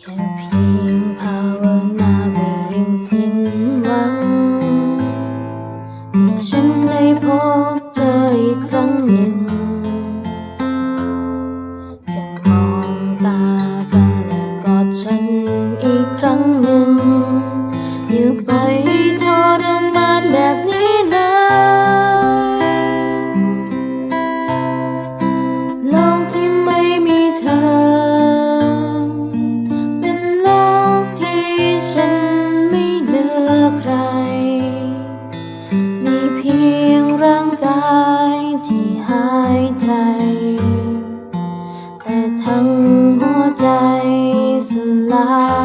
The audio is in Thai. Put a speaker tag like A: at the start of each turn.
A: แค่เพียงภาวนาไปยังสิ้นหวัง ฉันได้พบเจอ ไร มีเพียงร่างกายที่หายใจ แต่ทั้งหัวใจสลาย